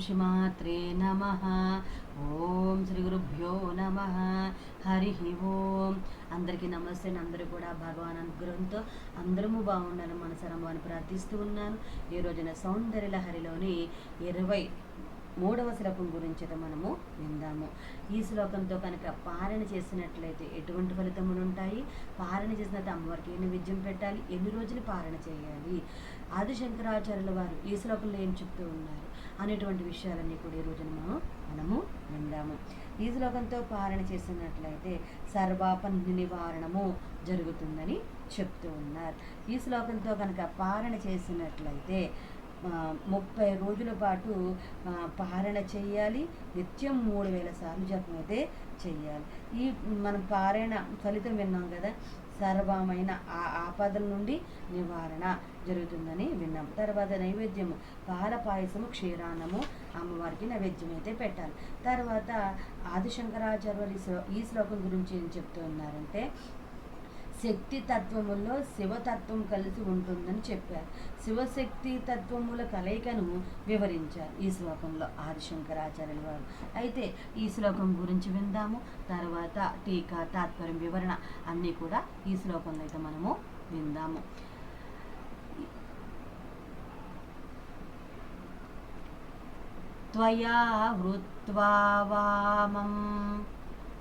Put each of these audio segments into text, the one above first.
శ్రీమాత్రే నమ. ఓం శ్రీ గురుభ్యో నమ. హరి ఓం. అందరికీ నమస్తే అందరూ కూడా భగవాన్ అనుగ్రహంతో అందరము బాగుండాలని మనసరము అని ప్రార్థిస్తూ ఉన్నాను. ఈ రోజున సౌందర్య లహరిలోని ఇరవై మూడవ శ్లోకం గురించి అయితే మనము విందాము. ఈ శ్లోకంతో కనుక పారణ చేసినట్లయితే ఎటువంటి ఫలితములు ఉంటాయి? పారణ చేసినట్టు అమ్మవారికి ఎన్ని విద్యం పెట్టాలి? ఎన్ని రోజులు పారణ చేయాలి? ఆది శంకరాచార్యుల వారు ఈ శ్లోకంలో ఏం చెప్తూ ఉన్నారు? అనేటువంటి విషయాలన్నీ కూడా ఈ రోజున మనం మనము విందాము. ఈ శ్లోకంతో పారణ చేసినట్లయితే సర్వాపన్ని నివారణము జరుగుతుందని చెప్తూ ఉన్నారు. ఈ శ్లోకంతో కనుక పారణ చేసినట్లయితే ముప్పై రోజుల పాటు పారణ చేయాలి. నిత్యం మూడు వేల సార్లు జపం అయితే చేయాలి. ఈ మనం పారాయణ ఫలితం విన్నాం కదా సర్వమైన ఆ ఆపదల నుండి నివారణ జరుగుతుందని విన్నాం తర్వాత నైవేద్యము పాల పాయసము క్షీరాన్నము అమ్మవారికి నైవేద్యం అయితే పెట్టాలి తర్వాత ఆదిశంకరాచార్యులు ఈ ఈ శ్లోకం గురించి ఏం చెప్తూ ఉన్నారంటే శక్తి తత్వములో శివతత్వం కలిసి ఉంటుందని చెప్పారు. శివశక్తి తత్వముల కలయికను వివరించారు ఈ శ్లోకంలో ఆదిశంకరాచార్యుల వారు. అయితే ఈ శ్లోకం గురించి విందాము. తర్వాత టీకా తాత్పర్యం వివరణ అన్నీ కూడా ఈ శ్లోకంలో అయితే మనము విందాము. త్వయా వృత్వా వామం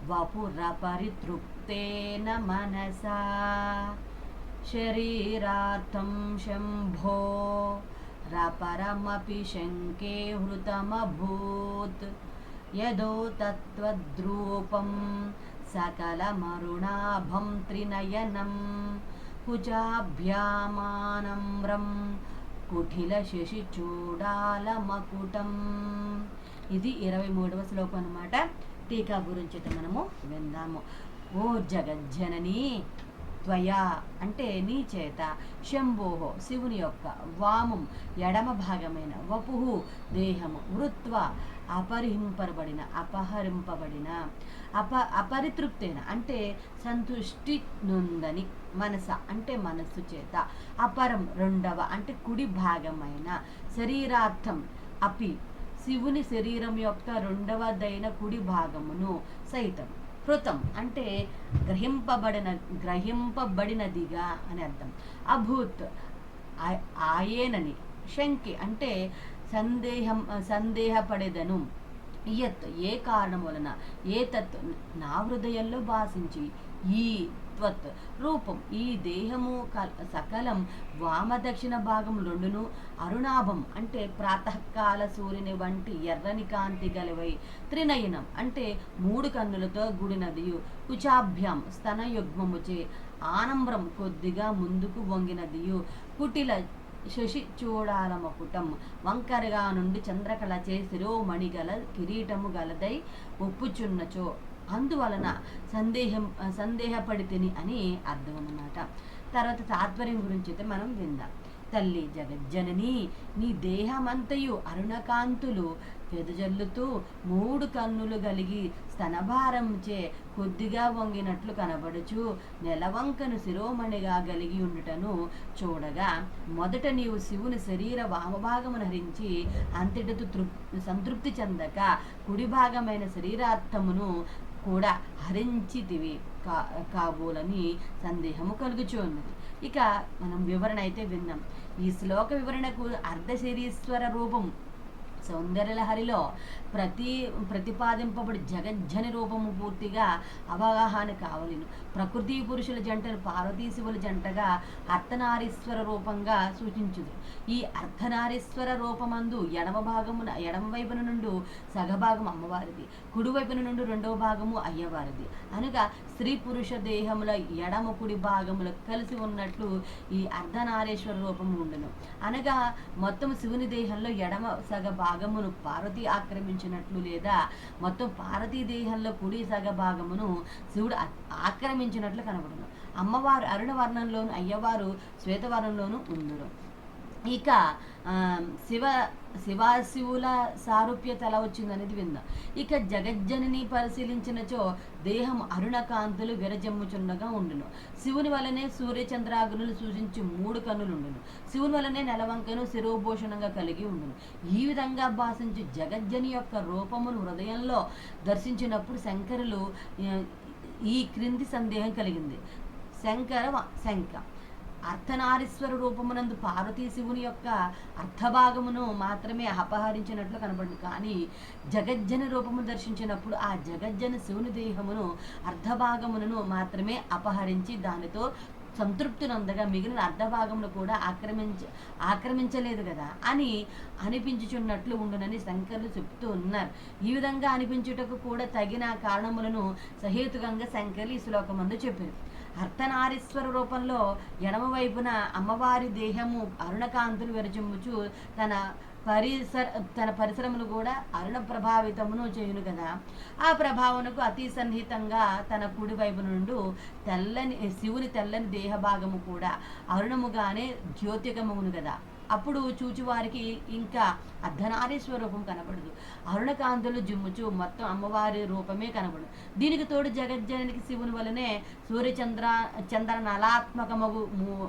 వపురపరితృప్త वपुरपरितृप्तेन मनसा शरीरार्थं शम्भो रपरमपि शङ्के हृतमभूत् यदो तत्त्वद्रूपं सकलमरुणाभं त्रिनयनं कुचाभ्यामानम्रं కుటిల శశి చూడాలమకుటం ఇది ఇరవై మూడవ శ్లోకం అనమాట టీకా గురించి అయితే మనము విందాము ఓ జగజ్జనని త్వయా అంటే నీ చేత శంభోహో శివుని యొక్క వామం ఎడమ భాగమైన వపుహు దేహము వృత్వ అపరిహింపబడిన అపహరింపబడిన అప అపరితృప్తైన అంటే సంతుష్టి నుందని మనస అంటే మనస్సు చేత అపరం రెండవ అంటే కుడి భాగమైన శరీరార్థం అపి శివుని శరీరం యొక్క రెండవదైన కుడి భాగమును సైతం. హృతం అంటే గ్రహింపబడిన గ్రహింపబడినదిగా అని అర్థం. అభూత్ ఆ- ఆయేనని శంకి అంటే సందేహం సందేహపడేదను. ఇయత్ ఏ కారణం వలన? ఏ తత్ నా హృదయంలో భాషించి ఈ త్వత్. రూపం. ఈ దేహము సకలం వామ దక్షిణ భాగం రెండును అరుణాభం అంటే ప్రాతకాల సూర్యుని వంటి ఎర్రని కాంతి గలవై త్రినయనం అంటే మూడు కన్నులతో గుడినదియు కుచాభ్యాం స్తనయుగ్మముచే ఆనంబ్రం కొద్దిగా ముందుకు వంగినదియు. కుటిల శశి చూడాలమకుటం వంకరగా నుండి చంద్రకళ చే శిరోమణి గల కిరీటము గలదై ఒప్పుచున్నచో. అందువలన సందేహం సందేహపడితేని అని అర్థం అన్నమాట తర్వాత తాత్పర్యం గురించి అయితే మనం విందాం. తల్లి జగజ్జనని నీ దేహమంతయు అరుణకాంతులు పెదజల్లుతూ మూడు కన్నులు కలిగి స్తనభారంచే కొద్దిగా వంగినట్లు కనబడుచు నెలవంకను శిరోమణిగా కలిగి ఉండుటను చూడగా మొదట నీవు శివుని శరీర వామభాగమును హరించి అంతటితో తృప్ సంతృప్తి చెందక కుడి భాగమైన శరీరార్థమును కూడా హరించితివి కా కాబోలని సందేహము కలుగుచూ ఉన్నది ఇక మనం వివరణ అయితే విన్నాం. ఈ శ్లోక వివరణకు అర్ధశరీశ్వర రూపం సౌందర్యలహరిలో ప్రతి ప్రతిపాదింపబడి జగజ్జని రూపము పూర్తిగా అవగాహన కావలేను. ప్రకృతి పురుషుల జంటను పార్వతీ శివుల జంటగా అర్ధనారీశ్వర రూపంగా సూచించుదు. ఈ అర్ధనారీశ్వర రూపమందు ఎడమ భాగమున ఎడమ వైపున నుండి సగభాగం అమ్మవారిది కుడివైపున నుండి రెండవ భాగము అయ్యవారిది. అనగా స్త్రీ పురుష దేహముల ఎడమ కుడి భాగములు కలిసి ఉన్నట్లు ఈ అర్ధనారీశ్వర రూపము ఉండను. అనగా మొత్తం శివుని దేహంలో ఎడమ సగ భాగమును పార్వతి ఆక్రమించినట్లు లేదా మొత్తం పార్వతీ దేహంలో కుడి సగ భాగమును శివుడు ఆక్రమించినట్లు కనబడును. అమ్మవారు అరుణ వర్ణంలోను అయ్యవారు శ్వేతవర్ణంలోను ఉందురు ఇక శివ శివాశివుల సారూప్యత ఎలా వచ్చిందనేది విందాం. ఇక జగజ్జనని పరిశీలించినచో దేహం అరుణకాంతులు విరజమ్ముచుండగా ఉండును. శివుని వలనే సూర్యచంద్రాగ్నులు సూచించి మూడు కన్నులుండును. శివుని వలనే నెలవంకను శిరోభూషణంగా కలిగి ఉండును. ఈ విధంగా భాషించి జగజ్జని యొక్క రూపమును హృదయంలో దర్శించినప్పుడు శంకరులు ఈ క్రింది సందేహం కలిగింది. శంకర వ- శంక అర్ధనారీశ్వర రూపమునందు పార్వతీ శివుని యొక్క అర్ధభాగమును మాత్రమే అపహరించినట్లు కనబడు కానీ జగజ్జన రూపము దర్శించినప్పుడు ఆ జగజ్జన శివుని దేహమును అర్ధభాగములను మాత్రమే అపహరించి దానితో సంతృప్తినందగా మిగిలిన అర్ధభాగమును కూడా ఆక్రమించ ఆక్రమించలేదు కదా అని అనిపించుచున్నట్లు ఉండునని శంకరులు చెప్తూ ఉన్నారు. ఈ విధంగా అనిపించుటకు కూడా తగిన కారణములను సహేతుకంగా శంకర్లు ఈ శ్లోకమందు చెప్పారు. అర్ధనారీశ్వర రూపంలో ఎడమవైపున అమ్మవారి దేహము అరుణకాంతులు విరచిమ్ముచు తన పరిసర తన పరిసరములు కూడా అరుణ ప్రభావితమును చేయును కదా. ఆ ప్రభావమునకు అతి సన్నిహితంగా తన కుడి వైపు నుండి తెల్లని శివుని తెల్లని దేహ భాగము కూడా అరుణముగానే జ్యోతికమును కదా. అప్పుడు చూచువారికి ఇంకా అర్ధనారీశ్వర రూపం కనబడదు అరుణకాంతులు జుమ్ముచు మొత్తం అమ్మవారి రూపమే కనబడదు. దీనికి తోడు జగజ్జననికి శివుని వలనే సూర్యచంద్ర చంద్ర నలాత్మక మగు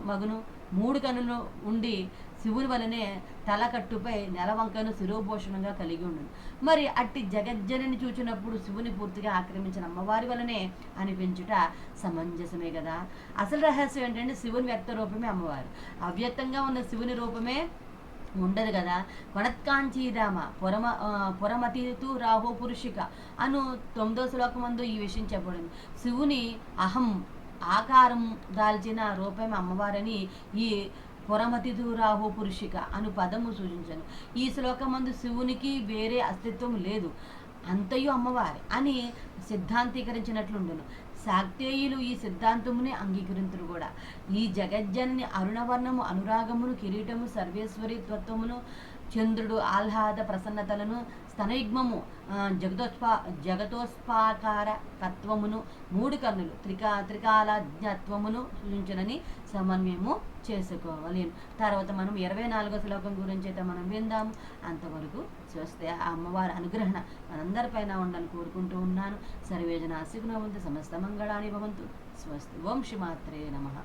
మగును మూడు కనులు ఉండి శివుని వలనే తలకట్టుపై నెలవంకను శిరోభూషణంగా కలిగి ఉండను. మరి అట్టి జగజ్జనని చూచినప్పుడు శివుని పూర్తిగా ఆక్రమించిన అమ్మవారి వలనే అనిపించుట సమంజసమే కదా. అసలు రహస్యం ఏంటంటే శివుని వ్యక్త రూపమే అమ్మవారు. అవ్యక్తంగా ఉన్న శివుని రూపమే ఉండదు కదా. కొనత్కాంచీరామ పురమ పురమతితు రాహో పురుషిక అను తొమ్మిదో శ్లోకమందు ఈ విషయం చెప్పబడింది. శివుని అహం ఆకారం దాల్చిన రూపం అమ్మవారని ఈ పురమతితు రాహో పురుషిక అను పదము సూచించాను. ఈ శ్లోకమందు శివునికి వేరే అస్తిత్వం లేదు. అంతయు అమ్మవారి అని సిద్ధాంతీకరించినట్లుండును. శాక్తేయులు ఈ సిద్ధాంతముని అంగీకరింతురు కూడా. ఈ జగజ్జనని అరుణవర్ణము అనురాగమును కిరీటము సర్వేశ్వరి తత్వమును చంద్రుడు ఆహ్లాద ప్రసన్నతలను స్తనయుగ్మము జగదోత్పా జగతోత్పాకార తత్వమును మూడు కన్నులు త్రికా త్రికాలజ్ఞత్వమును సూచించనని సమన్వయము చేసుకోవాలి. తర్వాత మనం ఇరవై నాలుగో శ్లోకం గురించి అయితే మనం విందాము. అంతవరకు చూస్తే ఆ అమ్మవారి అనుగ్రహణ మనందరిపైన ఉండాలని కోరుకుంటూ ఉన్నాను. సర్వేజన ఆశిగుణ ఉంది సమస్త మంగళాని భవంతు. స్వస్తి ఓం శ్రీ మాత్రే నమః.